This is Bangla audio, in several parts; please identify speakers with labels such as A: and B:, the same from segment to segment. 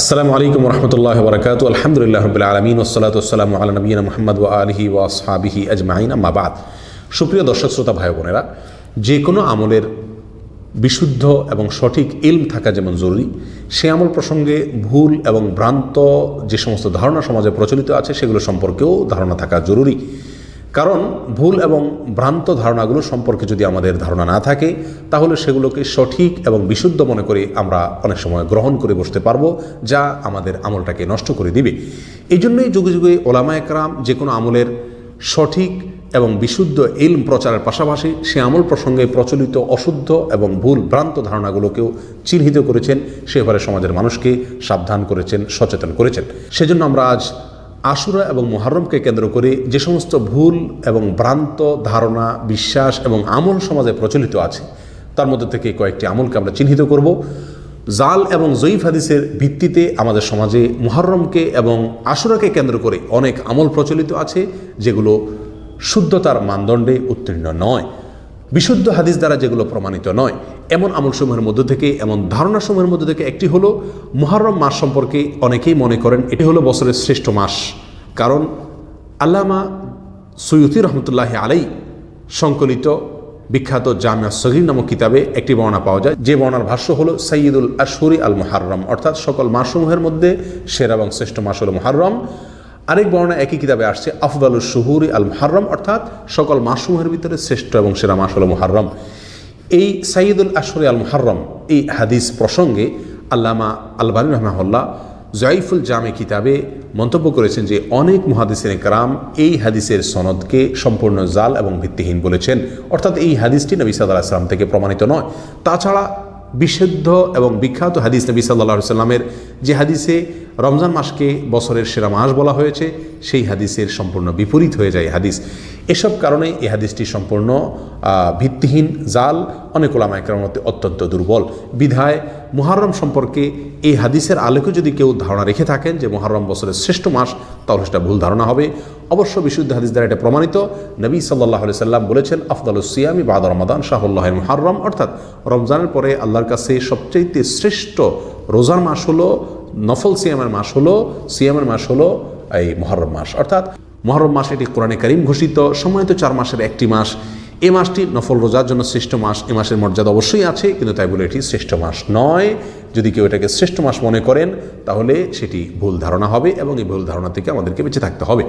A: আসসালামু আলাইকুম রহমতুল্লাহ বরকাত আলহামদুলিল্লাহ রবিল আলমিন ওসলাত ওসালাম আলা নবীন মোহাম্মদ ওয়া আলহি ওয়া সাহাবিহি আজমাইন। আম্মাবাদ সুপ্রিয় দর্শক, শ্রোতা, ভাই বোনেরা যে কোনো আমলের বিশুদ্ধ এবং সঠিক ইলম থাকা যেমন জরুরি, সে আমল প্রসঙ্গে ভুল এবং ভ্রান্ত যে সমস্ত ধারণা সমাজে প্রচলিত আছে, সেগুলো সম্পর্কেও ধারণা থাকা জরুরি। কারণ ভুল এবং ভ্রান্ত ধারণাগুলো সম্পর্কে যদি আমাদের ধারণা না থাকে, তাহলে সেগুলোকে সঠিক এবং বিশুদ্ধ মনে করে আমরা অনেক সময় গ্রহণ করে বসতে পারব, যা আমাদের আমলটাকে নষ্ট করে দিবে। এই জন্যই যুগে যুগে ওলামা একরাম যে কোনো আমলের সঠিক এবং বিশুদ্ধ ইলম প্রচারের পাশাপাশি সে আমল প্রসঙ্গে প্রচলিত অশুদ্ধ এবং ভুল ভ্রান্ত ধারণাগুলোকেও চিহ্নিত করেছেন। সে ব্যাপারে সমাজের মানুষকে সাবধান করেছেন, সচেতন করেছেন। সেজন্য আমরা আজ আশুরা এবং মোহারমকে কেন্দ্র করে যে সমস্ত ভুল এবং ভ্রান্ত ধারণা, বিশ্বাস এবং আমল সমাজে প্রচলিত আছে, তার মধ্যে থেকে কয়েকটি আমলকে আমরা চিহ্নিত করব। জাল এবং জয়ীফ হাদিসের ভিত্তিতে আমাদের সমাজে মুহররমকে এবং আশুরাকে কেন্দ্র করে অনেক আমল প্রচলিত আছে, যেগুলো শুদ্ধতার মানদণ্ডে উত্তীর্ণ নয়। বিশুদ্ধ হাদিস দ্বারা যেগুলো প্রমাণিত নয়, এমন আমলসমূহের মধ্য থেকে, এমন ধারণাসমূহের মধ্য থেকে একটি হলো, মুহররম মাস সম্পর্কে অনেকেই মনে করেন এটি হলো বছরের শ্রেষ্ঠ মাস। কারণ আল্লামা সৈয়দি রহমতুল্লাহ আলাই সংকলিত বিখ্যাত জামিয়া সগির নামক কিতাবে একটি বর্ণনা পাওয়া যায়। যে বর্ণার ভাষ্য হলো সৈয়দুল আশহুরি আল মুহাররম অর্থাৎ সকল মাসসমূহের মধ্যে সেরা এবং শ্রেষ্ঠ মাস হল মুহাররম। আরেক বর্ণনা একই কিতাবে আসছে আফদালুল শুহুরি আল মুহাররম অর্থাৎ সকল মাসসমূহের ভিতরে শ্রেষ্ঠ এবং সেরা মাস হল মুহাররম। এই সাইয়দুল আশহরি আল মুহাররম এই হাদিস প্রসঙ্গে আল্লামা আলবানী রহমাহুল্লাহ জয়ফুল জামে কিতাবে মন্তব্য করেছেন যে, অনেক মহাদিসের কারাম এই হাদিসের সনদকে সম্পূর্ণ জাল এবং ভিত্তিহীন বলেছেন। অর্থাৎ এই হাদিসটি নবী সাল্লাহ আসলাম থেকে প্রমাণিত নয়। তাছাড়া বিশুদ্ধ এবং বিখ্যাত হাদিস নবী সাল্লাহ সাল্লামের যে হাদিসে রমজান মাসকে বছরের সেরা মাস বলা হয়েছে, সেই হাদিসের সম্পূর্ণ বিপরীত হয়ে যায় হাদিস। এসব কারণে এই হাদিসটি সম্পূর্ণ ভিত্তিহীন, জাল, অনেক ওলামায়কের মধ্যে অত্যন্ত দুর্বল। বিধায় মুহাররম সম্পর্কে এই হাদিসের আলোকে যদি কেউ ধারণা রেখে থাকেন যে মুহাররম বছরের শ্রেষ্ঠ মাস, তাহলে সেটা ভুল ধারণা হবে। অবশ্য বিশুদ্ধ হাদিস দ্বারা এটা প্রমাণিত। নবী সাল্লাহ সাল্লাম বলেছেন আফদাল সিয়ামি বাদ রমাদান শাহুল্লাহ মুহাররম। অর্থাৎ রমজানের পরে আল্লাহর কাছে সবচাইতে শ্রেষ্ঠ রোজার মাস হলো, নফল সিয়ামের মাস হলো, সিয়ামের মাস হলো এই মহরম মাস। অর্থাৎ মহরম মাস এটি কোরআনে করিম ঘোষিত সময়ত চার মাসের একটি মাস। এ মাসটি নফল রোজার জন্য শ্রেষ্ঠ মাস, এ মাসের মর্যাদা অবশ্যই আছে, কিন্তু তাই বলে এটি শ্রেষ্ঠ মাস নয়। যদি কেউ এটাকে শ্রেষ্ঠ মাস মনে করেন, তাহলে সেটি ভুল ধারণা হবে এবং এই ভুল ধারণা থেকে আমাদেরকে বেঁচে থাকতে হবে।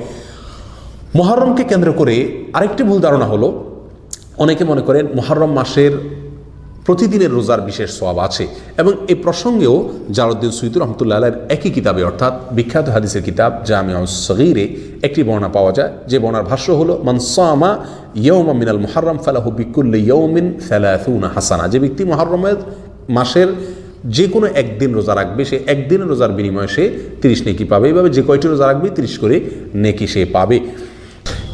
A: মহরমকে কেন্দ্র করে আরেকটি ভুল ধারণা হলো, অনেকে মনে করেন মহরম মাসের প্রতিদিনের রোজার বিশেষ সওয়াব আছে এবং এই প্রসঙ্গেও জারুদ্দিন সুইদুর রহমতুল্লাহ একই কিতাবে, অর্থাৎ বিখ্যাত হাদিসের কিতাব জামিয়া সগিরে একটি বর্ণনা পাওয়া যায়। যে বর্ণার ভাষ্য হল মানসামা ইয়ৌমা মিনাল মুহাররম ফালাহু বিকুল্লি ইয়ৌমিন ফালাথুনা হাসানা। যে ব্যক্তি মহরমের মাসের যে কোনো একদিন রোজা রাখবে, সে একদিনের রোজার বিনিময়ে সে তিরিশ নেকি পাবে। এইভাবে যে কয়টি রোজা রাখবে, তিরিশ করে নেকি সে পাবে।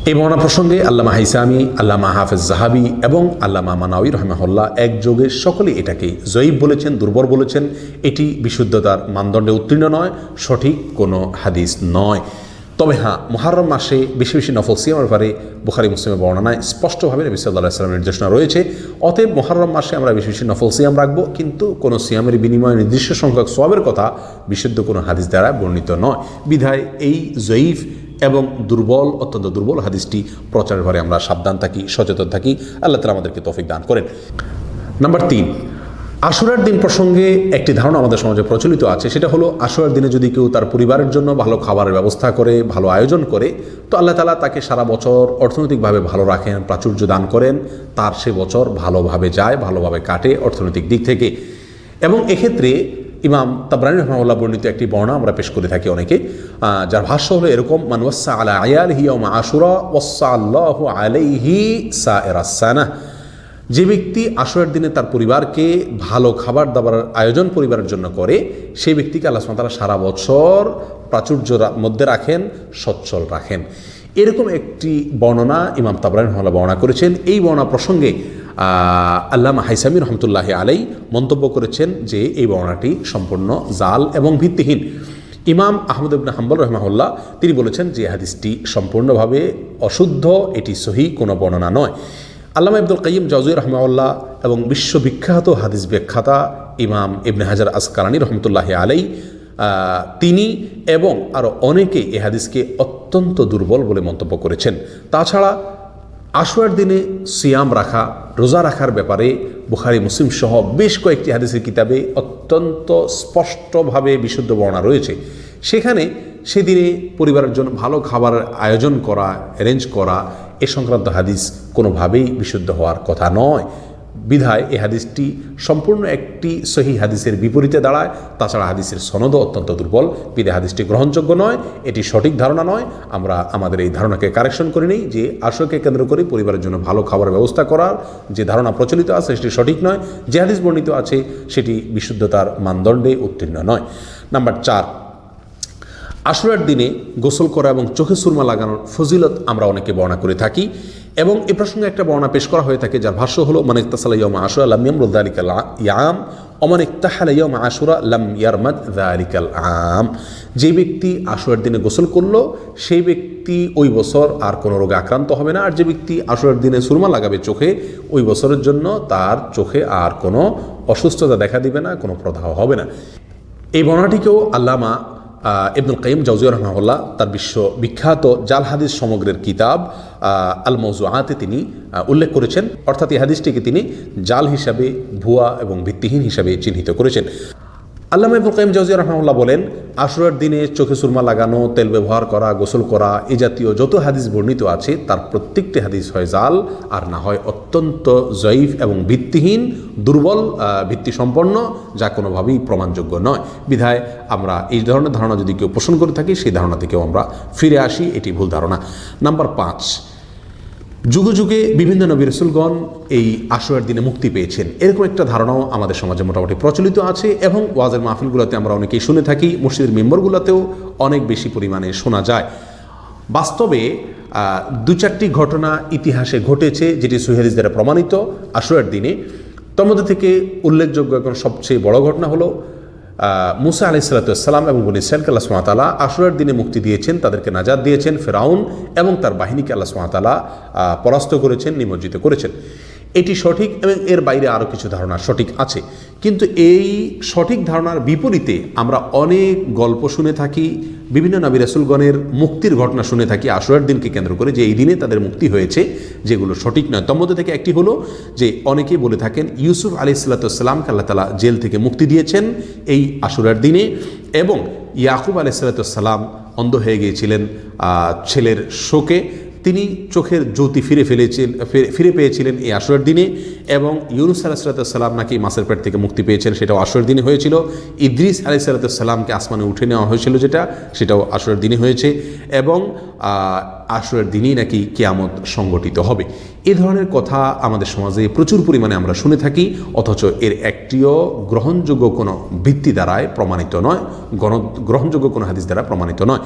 A: এই বর্ণনা প্রসঙ্গে আল্লামা হাইসামি, আল্লামা হাফেজ জাহাবি এবং আল্লামা মানাউই রহমাহুল্লাহ একযোগে সকলে এটাকে জয়ীব বলেছেন, দুর্বল বলেছেন। এটি বিশুদ্ধতার মানদণ্ডে উত্তীর্ণ নয়, সঠিক কোনো হাদিস নয়। তবে হ্যাঁ মহারম মাসে বেশি বেশি নফল সিয়ামের ব্যাপারে বুখারি মুসলিমের বর্ণনায় স্পষ্টভাবে নবী সাল্লাহ নির্দেশনা রয়েছে। অতএব মহারম মাসে আমরা বেশি বেশি নফল সিয়াম রাখব, কিন্তু কোনো সিয়ামের বিনিময়ে নির্দিষ্ট সংখ্যক সবের কথা বিশুদ্ধ কোনো হাদিস দ্বারা বর্ণিত নয়। বিধায় এই জয়ীফ এবং দুর্বল, অত্যন্ত দুর্বল হাদিসটি প্রচারের ঘরে আমরা সাবধান থাকি, সচেতন থাকি। আল্লাহ তালা আমাদেরকে তৌফিক দান করেন। নাম্বার তিন, আশুরার দিন প্রসঙ্গে একটি ধারণা আমাদের সমাজে প্রচলিত আছে, সেটা হলো আশুরার দিনে যদি কেউ তার পরিবারের জন্য ভালো খাবারের ব্যবস্থা করে, ভালো আয়োজন করে, তো আল্লাহ তালা তাকে সারা বছর অর্থনৈতিকভাবে ভালো রাখেন, প্রাচুর্য দান করেন, তার সে বছর ভালোভাবে যায়, ভালোভাবে কাটে অর্থনৈতিক দিক থেকে। এবং এক্ষেত্রে ইমাম তাবরানি রহমাউল্লাহ বর্ণিত একটি বর্ণা আমরা পেশ করে থাকি অনেকে যার ভাষ্য হলো এরকম মানুয়াসা আলা আয়ালহি ওমা আশুরা ওয়াসা আল্লাহ আলাইহি সা এরাসানা যে ব্যক্তি আসরের দিনে তার পরিবারকে ভালো খাবার দাবার আয়োজন পরিবারের জন্য করে সেই ব্যক্তিকে আল্লাহ তালা সারা বছর প্রাচুর্য মধ্যে রাখেন, সচ্ছল রাখেন। এরকম একটি বর্ণনা ইমাম তাবরান রহমাল্লাহ বর্ণনা করেছেন। এই বর্ণনা প্রসঙ্গে আল্লামা হাইসামি রহমতুল্লাহ আলাই মন্তব্য করেছেন যে এই বর্ণনাটি সম্পূর্ণ জাল এবং ভিত্তিহীন। ইমাম আহমদ ইবনা হাম্বল রহমাহুল্লাহ তিনি বলেছেন যে হাদিসটি সম্পূর্ণভাবে অশুদ্ধ, এটি সহি কোনো বর্ণনা নয়। আল্লামা আব্দুল কাইম জাজুই রহমাউল্লাহ এবং বিশ্ববিখ্যাত হাদিস ব্যাখ্যাতা ইমাম ইবনে হাজার আসকালানি রহমতুল্লাহ আলাই তিনি এবং আরও অনেকে এ হাদিসকে অত্যন্ত দুর্বল বলে মন্তব্য করেছেন। তাছাড়া আশুয়ার দিনে সিয়াম রাখা, রোজা রাখার ব্যাপারে বুখারি, মুসলিম সহ বেশ কয়েকটি হাদিসের কিতাবে অত্যন্ত স্পষ্টভাবে বিশুদ্ধ বর্ণনা রয়েছে। সেখানে সেদিনে পরিবারের জন্য ভালো খাবার আয়োজন করা অ্যারেঞ্জ করা, এ সংক্রান্ত হাদিস কোনোভাবেই বিশুদ্ধ হওয়ার কথা নয়। বিধায় এই হাদিসটি সম্পূর্ণ একটি সহি হাদিসের বিপরীতে দাঁড়ায়। তাছাড়া হাদিসের সনদও অত্যন্ত দুর্বল। বিধে হাদিসটি গ্রহণযোগ্য নয়, এটি সঠিক ধারণা নয়। আমরা আমাদের এই ধারণাকে কারেকশন করে নিই যে আশয়কে কেন্দ্র করে পরিবারের জন্য ভালো খাবার ব্যবস্থা করার যে ধারণা প্রচলিত আছে, সেটি সঠিক নয়। যে হাদিস বর্ণিত আছে, সেটি বিশুদ্ধতার মানদণ্ডে উত্তীর্ণ নয়। নাম্বার চার, আশুরার দিনে গোসল করা এবং চোখে সুরমা লাগানোর ফজিলত আমরা অনেকে বর্ণনা করে থাকি। এবং এ প্রসঙ্গে একটা বর্ণনা পেশ করা হয়ে থাকে, যার ভাষ্য হলো মানে ইয়ম আশুরা লাম যালিকাল ইয়াম অমান ইকতাহালা ইয়ম আশুরা লাম ইয়ারমাদ যালিকাল আম। যে ব্যক্তি আশুরার দিনে গোসল করল, সেই ব্যক্তি ওই বছর আর কোনো রোগে আক্রান্ত হবে না। আর যে ব্যক্তি আশুরার দিনে সুরমা লাগাবে চোখে, ওই বছরের জন্য তার চোখে আর কোনো অসুস্থতা দেখা দিবে না, কোনো প্রদাহ হবে না। এই বর্ণনাটিকেও আল্লামা ইবনুল কাইম জাউজিয়া রহমাউল্লাহ তার বিশ্ব বিখ্যাত জাল হাদিস সমগ্রের কিতাব আল মৌজুআতে তিনি উল্লেখ করেছেন। অর্থাৎ এই হাদিসটিকে তিনি জাল হিসাবে, ভুয়া এবং ভিত্তিহীন হিসাবে চিহ্নিত করেছেন। আল্লামা ইবনুল কাইম জাউজিয়া রহমাউল্লাহ বলেন, আশুরার দিনে চোখে সুরমা লাগানো, তেল ব্যবহার করা, গোসল করা এই জাতীয় যত হাদিস বর্ণিত আছে, তার প্রত্যেকটি হাদিস হয় জাল আর না হয় অত্যন্ত জয়ীফ এবং ভিত্তিহীন, দুর্বল ভিত্তি সম্পন্ন যা কোনোভাবেই প্রমাণযোগ্য নয়। বিধায় আমরা এই ধরনের ধারণা যদি কেউ পোষণ করে থাকি, সেই ধারণা থেকেও আমরা ফিরে আসি, এটি ভুল ধারণা। নাম্বার পাঁচ যুগে যুগে বিভিন্ন নবী রসুলগণ এই আশুয়ার দিনে মুক্তি পেয়েছেন। এরকম একটা ধারণাও আমাদের সমাজে মোটামুটি প্রচলিত আছে এবং ওয়াজের মাহফিলগুলোতে আমরা অনেকেই শুনে থাকি, মসজিদের মেম্বরগুলোতেও অনেক বেশি পরিমাণে শোনা যায়। বাস্তবে দু চারটি ঘটনা ইতিহাসে ঘটেছে যেটি সুহেরিস দ্বারা প্রমাণিত আশুয়ার দিনে। তার মধ্যে থেকে উল্লেখযোগ্য এখন সবচেয়ে বড় ঘটনা হলো মুসা আলি সালাতাম এবং বনি ইসরায়েলকে আল্লাহ সুমাতালা আশুরার দিনে মুক্তি দিয়েছেন, তাদেরকে নাজাদ দিয়েছেন ফেরাউন এবং তার বাহিনীকে আল্লাহ সুমাতালা পরাস্ত করেছেন, নিমজ্জিত করেছেন। এটি সঠিক এবং এর বাইরে আরও কিছু ধারণা সঠিক আছে। কিন্তু এই সঠিক ধারণার বিপরীতে আমরা অনেক গল্প শুনে থাকি, বিভিন্ন নবী রাসুলগণের মুক্তির ঘটনা শুনে থাকি, আশুরার দিনকে কেন্দ্র করে যে এই দিনে তাদের মুক্তি হয়েছে, যেগুলো সঠিক নয়। তোর মধ্যে থেকে একটি হলো যে অনেকেই বলে থাকেন, ইউসুফ আলি সাল্লাতামকে আল্লাহ তালা জেল থেকে মুক্তি দিয়েছেন এই আশুরার দিনে এবং ইয়াকুব আলি সাল্লাতাম অন্ধ হয়ে গিয়েছিলেন ছেলের শোকে। তিনি চোখের জ্যোতি ফিরে ফেলেছিলেন ফিরে পেয়েছিলেন এই আসরের দিনে এবং ইউনুস আলাহিসাল্লাম নাকি মাসের পেট থেকে মুক্তি পেয়েছেন, সেটাও আসরের দিনে হয়েছিল। ইদ্রিস আলাইসাল্লামকে আসমানে উঠে নেওয়া হয়েছিল যেটা, সেটাও আসরের দিনে হয়েছে এবং আসরের দিনেই নাকি কেয়ামত সংগঠিত হবে। এ ধরনের কথা আমাদের সমাজে প্রচুর পরিমাণে আমরা শুনে থাকি, অথচ এর একটিও গ্রহণযোগ্য কোনো ভিত্তি দ্বারায় প্রমাণিত নয়, গণ, গ্রহণযোগ্য কোনো হাদিস দ্বারা প্রমাণিত নয়।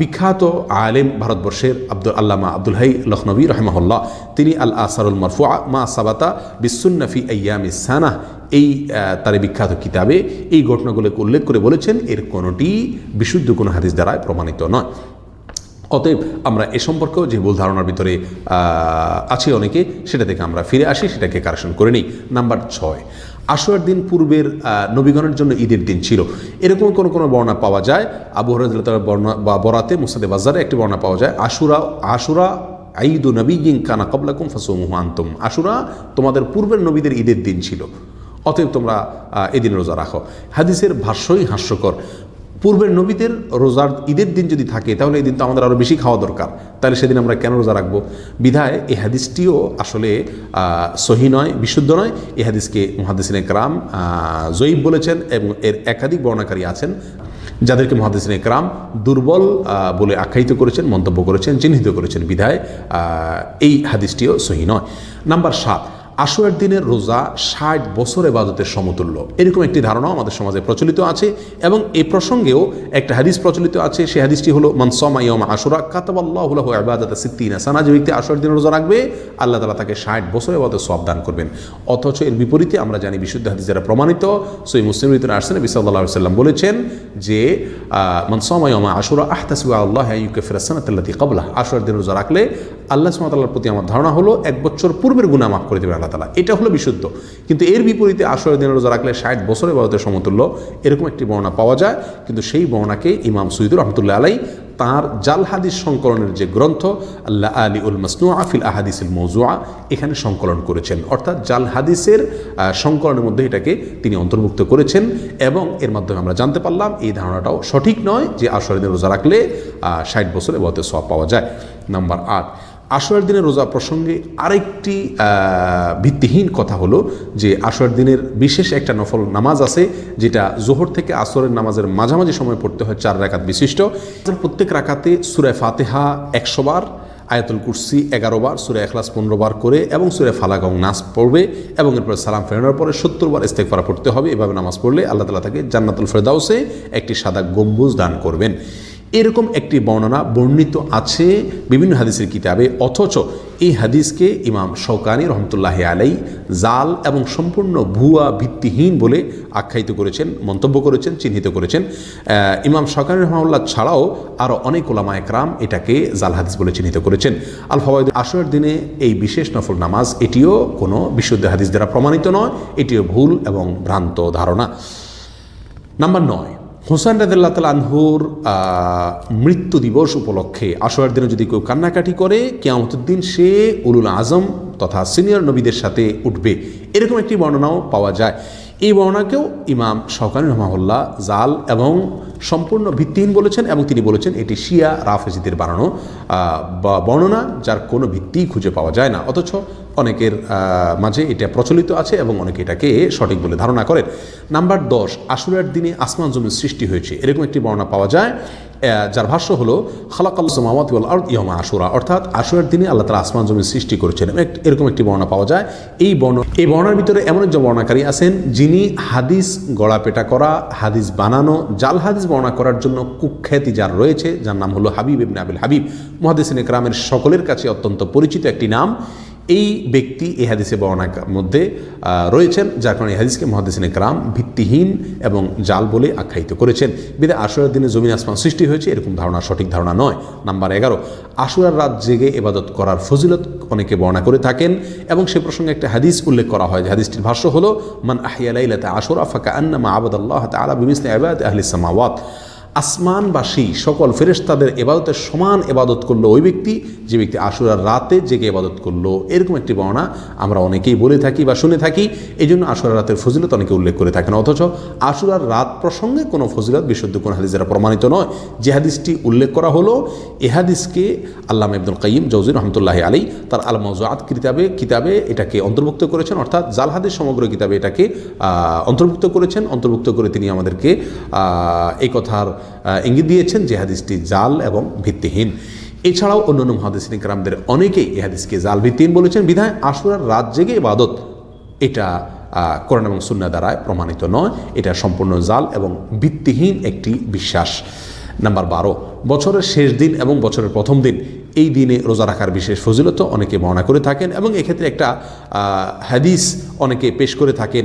A: বিখ্যাত আলেম ভারতবর্ষের আব্দুল আল্লামা আব্দুল হাই লখনবী রহমাহুল্লাহ। তিনি আল আসারুল মারফুয়া মা সাবাতা বিসুন্নফি আয়াম সানাহ এই তার বিখ্যাত কিতাবে এই ঘটনাগুলোকে উল্লেখ করে বলেছেন, এর কোনোটি বিশুদ্ধ কোনো হাদিস দ্বারায় প্রমাণিত নয়। অতএব আমরা এ সম্পর্কেও যে ভুল ধারণার ভিতরে আছি অনেকে, সেটা থেকে আমরা ফিরে আসি, সেটাকে কারেকশন করে নিই। নাম্বার ছয় আশুয়ার দিন পূর্বের নবীগণের জন্য ঈদের দিন ছিল। এরকম কোনো কোনো বর্ণনা পাওয়া যায়। আবু হরাজ বর্ণা বা বরাতে মুসাদে বাজারে একটি বর্ণনা পাওয়া যায়, আশুরা আশুরা ঈদ নবীন কানা কবলাকুম ফাসুমুহ আন্তম। আশুরা তোমাদের পূর্বের নবীদের ঈদের দিন ছিল। অতএব তোমরা এদিন রোজা রাখো। হাদিসের ভাষ্যই হাস্যকর। পূর্বের নবীদের রোজার ঈদের দিন যদি থাকে, তাহলে এই দিন তো আমাদের আরও বেশি খাওয়া দরকার। তাহলে সেদিন আমরা কেন রোজা রাখব? বিধায় এই হাদিসটিও আসলে সহি নয়, বিশুদ্ধ নয়। এই হাদিসকে মহাদিসিন একরাম জয়ীব বলেছেন এবং এর একাধিক বর্ণাকারী আছেন, যাদেরকে মহাদিসিন একরাম দুর্বল বলে আখ্যায়িত করেছেন, মন্তব্য করেছেন, চিহ্নিত করেছেন। বিধায় এই হাদিসটিও সহি নয়। নাম্বার সাত আশুয়ার দিনের রোজা ষাট বছর এবাদতের সমতুল্য। এরকম একটি ধারণাও আমাদের সমাজে প্রচলিত আছে এবং এ প্রসঙ্গেও একটা হাদিস প্রচলিত আছে। সেই হাদিসটি হলো মনসমা ইয়ম আশুরা কাতাবাল্লাহ আবাদত সিদ্দিনা সানা যে ব্যক্তি আশুয়ার দিনে রোজা রাখবে, আল্লাহ তালা তাকে ষাট বছর এবাদত সব দান করবেন। অথচ এর বিপরীতে আমরা জানি বিশুদ্ধ হাদিস যারা প্রমাণিত সই মুসলিম রিতন আসছেন বিসাল্লাহ সাল্লাম বলেছেন যে মনসমা ইয়ম আশুরা আহতাসুয়া আল্লাহ ইউকে ইউকেফিরাসানাতি কবলা আশুয়ার দিন রোজা রাখলে আল্লাহ সুমাতাল্লার প্রতি আমার ধারণা হলো, এক বছর পূর্বের গুণা মাফ করে দেবেন আল্লাহ তালা এটা হলো বিশুদ্ধ। কিন্তু এর বিপরীতে আশরের দিনের রোজা রাখলে ষাট বছর এবাদতের সমতুল্য, এরকম একটি বর্ণনা পাওয়া যায়। কিন্তু সেই বর্ণাকে ইমাম সৈদুর রহমতুল্লাহ আলাই তার জাল হাদিস সংকলনের যে গ্রন্থ আল্লাহ আলী উল মাসনু আফিল আহাদিসিল মৌজুয়া এখানে সংকলন করেছেন। অর্থাৎ জাল হাদিসের সংকলনের মধ্যে এটাকে তিনি অন্তর্ভুক্ত করেছেন এবং এর মাধ্যমে আমরা জানতে পারলাম এই ধারণাটাও সঠিক নয় যে আসরের দিনে রোজা রাখলে ষাট বছর এবাদতে সব পাওয়া যায়। নাম্বার আট আসরের দিনের রোজা প্রসঙ্গে আরেকটি ভিত্তিহীন কথা হলো যে আসরের দিনের বিশেষ একটা নফল নামাজ আছে, যেটা জোহর থেকে আসরের নামাজের মাঝামাঝি সময় পড়তে হয় চার রাকাত বিশিষ্ট। প্রত্যেক রাকাতে সুরায় ফাতেহা একশো বার, আয়াতুল কুরসি এগারো বার, সুরে এখলাস পনেরো বার করে এবং সুরে এবং নাস পড়বে এবং এরপরে সালাম ফেরানোর পরে সত্তর বার ইস্তেকফারা পড়তে হবে। এভাবে নামাজ পড়লে আল্লাহ তালা তাকে জান্নাতুল ফেরদাউসে একটি সাদা গম্বুজ দান করবেন। এরকম একটি বর্ণনা বর্ণিত আছে বিভিন্ন হাদিসের কিতাবে, অথচ এই হাদিসকে ইমাম শৌকানি রহমতুল্লাহ আলাই জাল এবং সম্পূর্ণ ভুয়া ভিত্তিহীন বলে আখ্যায়িত করেছেন, মন্তব্য করেছেন, চিহ্নিত করেছেন। ইমাম শৌকানি রহমাউল্লাহ ছাড়াও আরও অনেক ওলামা একরাম এটাকে জাল হাদিস বলে চিহ্নিত করেছেন। আল ফওয়াইদ আসরের দিনে এই বিশেষ নফল নামাজ এটিও কোনো বিশুদ্ধ হাদিস দ্বারা প্রমাণিত নয়, এটিও ভুল এবং ভ্রান্ত ধারণা। নাম্বার নয় হোসেন রাজ্লা তাল আনহুর মৃত্যু দিবস উপলক্ষে আশোয়ার দিনে যদি কেউ কান্নাকাটি করে, কেয়ামতের দিন সে উলুল আজম তথা সিনিয়র নবীদের সাথে উঠবে। এরকম একটি বর্ণনাও পাওয়া যায়। এই বর্ণনাকেও ইমাম শওকানি রহমাহুল্লাহ, জাল এবং সম্পূর্ণ ভিত্তিহীন বলেছেন এবং তিনি বলেছেন এটি শিয়া রাফেজিদের বানানো বা বর্ণনা যার কোনো ভিত্তিই খুঁজে পাওয়া যায় না। অথচ অনেকের মাঝে এটা প্রচলিত আছে এবং অনেকে এটাকে সঠিক বলে ধারণা করেন। নাম্বার দশ, আশুরার দিনে আসমান জমির সৃষ্টি হয়েছে। এরকম একটি বর্ণনা পাওয়া যায় যার ভাষ্য হলো, খালাকাল সামাওয়াত আরদ ইয়মা আশুরা। অর্থাৎ আশুরার দিনে আল্লাহ তালা আসমান জমির সৃষ্টি করেছেন। এরকম একটি বর্ণনা পাওয়া যায়। এই বর্ণ, এই বর্ণার ভিতরে এমন একজন বর্ণাকারী আছেন যিনি হাদিস গড়াপেটা করা, হাদিস বানানো, জাল হাদিস বর্ণনা করার জন্য কুখ্যাতি যার রয়েছে, যার নাম হলো হাবিব ইবনে আবিল হাবিব। মহাদিস গ্রামের সকলের কাছে অত্যন্ত পরিচিত একটি নাম। এই ব্যক্তি এই হাদিসে বর্ণার মধ্যে রয়েছেন, যার কারণে হাদিসকে মহাদিসিন গ্রাম ভিত্তিহীন এবং জাল বলে আখ্যায়িত করেছেন। বিদে আশুরার দিনে জমিন আসমান সৃষ্টি হয়েছে, এরকম ধারণা, সঠিক ধারণা নয়। নাম্বার এগারো, আশুরার রাত জেগে এবাদত করার ফজিলত অনেকে বর্ণনা করে থাকেন এবং সে প্রসঙ্গে একটা হাদিস উল্লেখ করা হয় যে হাদিসটির ভাষ্য হলো, মান আহিয়ালাইলাতে আশুরা, ফাঁকা আন্নামা আবাদাল্লাহ তালা বিমিসলে আবাদ আহলি সামাওয়াত। আসমানবাসী সকল ফেরেশতাদের এবাদতের সমান এবাদত করল ওই ব্যক্তি, যে ব্যক্তি আশুরার রাতে জেগে এবাদত করল। এরকম একটি বর্ণনা আমরা অনেকেই বলে থাকি বা শুনে থাকি এই জন্য আশুরার রাতের ফজিলত অনেকে উল্লেখ করে থাকেন। অথচ আশুরার রাত প্রসঙ্গে কোনো ফজিলত, বিশুদ্ধ কোনো হাদিস দ্বারা প্রমাণিত নয়। যে হাদিসটি উল্লেখ করা হলো, এ হাদিসকে আল্লাহ ইবদুল কাইম জৌজির রহমতুল্লাহ আলী তার আল মজাত কিতাবে কিতাবে এটাকে অন্তর্ভুক্ত করেছেন, অর্থাৎ জাল হাদিস সমগ্র কিতাবে এটাকে অন্তর্ভুক্ত করেছেন। অন্তর্ভুক্ত করে তিনি আমাদেরকে এই কথার ইঙ্গিত দিয়েছেন যে হাদিসটি জাল এবং ভিত্তিহীন। এছাড়াও অন্যান্য মহাদিসিন কারামদের অনেকেই এই হাদিসকে জাল ভিত্তিহীন বলেছেন। বিধায় আশুরার রাত জেগে ইবাদত, এটা কোরআন এবং সুন্না দ্বারায় প্রমাণিত নয়। এটা সম্পূর্ণ জাল এবং ভিত্তিহীন একটি বিশ্বাস। নাম্বার বারো, বছরের শেষ দিন এবং বছরের প্রথম দিন এই দিনে রোজা রাখার বিশেষ ফজিলত অনেকে বর্ণনা করে থাকেন এবং এক্ষেত্রে একটা হাদিস অনেকে পেশ করে থাকেন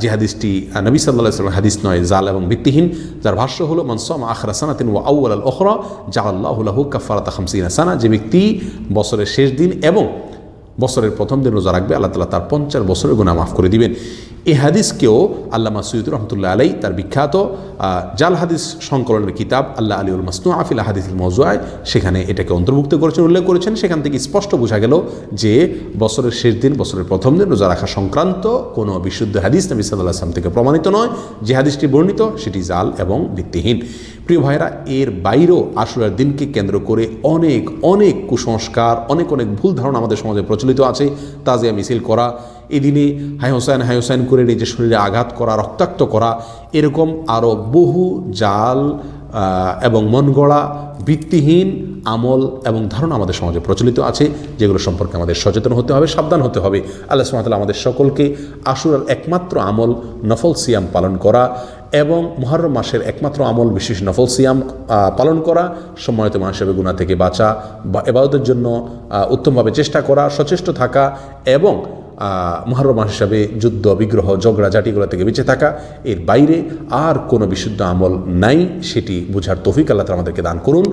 A: যে হাদিসটি নবী সাল্লাহ সাল্লাম হাদিস নয়, জাল এবং ভিত্তিহীন, যার ভাষ্য হলো মনসম আখরা সানাতিন ও আউ্ল আল ওখরা জাআল্লাহুল্লাহু কাফারাত হামসিনা সানা যে ব্যক্তি বছরের শেষ দিন এবং বছরের প্রথম দিন রোজা রাখবে, আল্লাহ তালা তার পঞ্চাশ বছরের গুণা মাফ করে দিবেন। এই হাদিসকেও আল্লামা সৈয়দ রহমতুল্লাহ আলাই তার বিখ্যাত জাল হাদিস সংকলনের কিতাব আল্লাহ আলীউল মাসনু আফিল হাদিস মৌজুয়ায় সেখানে এটাকে অন্তর্ভুক্ত করেছেন, উল্লেখ করেছেন। সেখান থেকে স্পষ্ট বোঝা গেল যে বছরের শেষ দিন, বছরের প্রথম দিন রোজা রাখা সংক্রান্ত কোনো বিশুদ্ধ হাদিস নবী সাল্লাহ আসলাম থেকে প্রমাণিত নয়। যে হাদিসটি বর্ণিত, সেটি জাল এবং ভিত্তিহীন। প্রিয় ভাইরা এর বাইরেও আশুরার দিনকে কেন্দ্র করে অনেক অনেক কুসংস্কার, অনেক অনেক ভুল ধারণা আমাদের সমাজে প্রচলিত আছে তাজিয়া মিছিল করা এই দিনে হাই হোসাইন হাই হোসাইন করে নিজের শরীরে আঘাত করা, রক্তাক্ত করা, এরকম আরও বহু জাল এবং মন গড়া ভিত্তিহীন আমল এবং ধারণা আমাদের সমাজে প্রচলিত আছে, যেগুলো সম্পর্কে আমাদের সচেতন হতে হবে, সাবধান হতে হবে। আল্লাহ সুমাতাল আমাদের সকলকে আশুরার একমাত্র আমল নফল সিয়াম পালন করা এবং মহরম মাসের একমাত্র আমল বিশেষ নফল সিয়াম পালন করা, সম্মানিত মানুষের গুণা থেকে বাঁচা, বা এবাদতের জন্য উত্তমভাবে চেষ্টা করা, সচেষ্ট থাকা এবং মহরম মাস হিসাবে যুদ্ধ, বিগ্রহ, ঝগড়া, জাতিগুলো থেকে বেঁচে থাকা, এর বাইরে আর কোনো বিশুদ্ধ আমল নাই, সেটি বোঝার তৌফিক আল্লাহ আমাদেরকে দান করুন।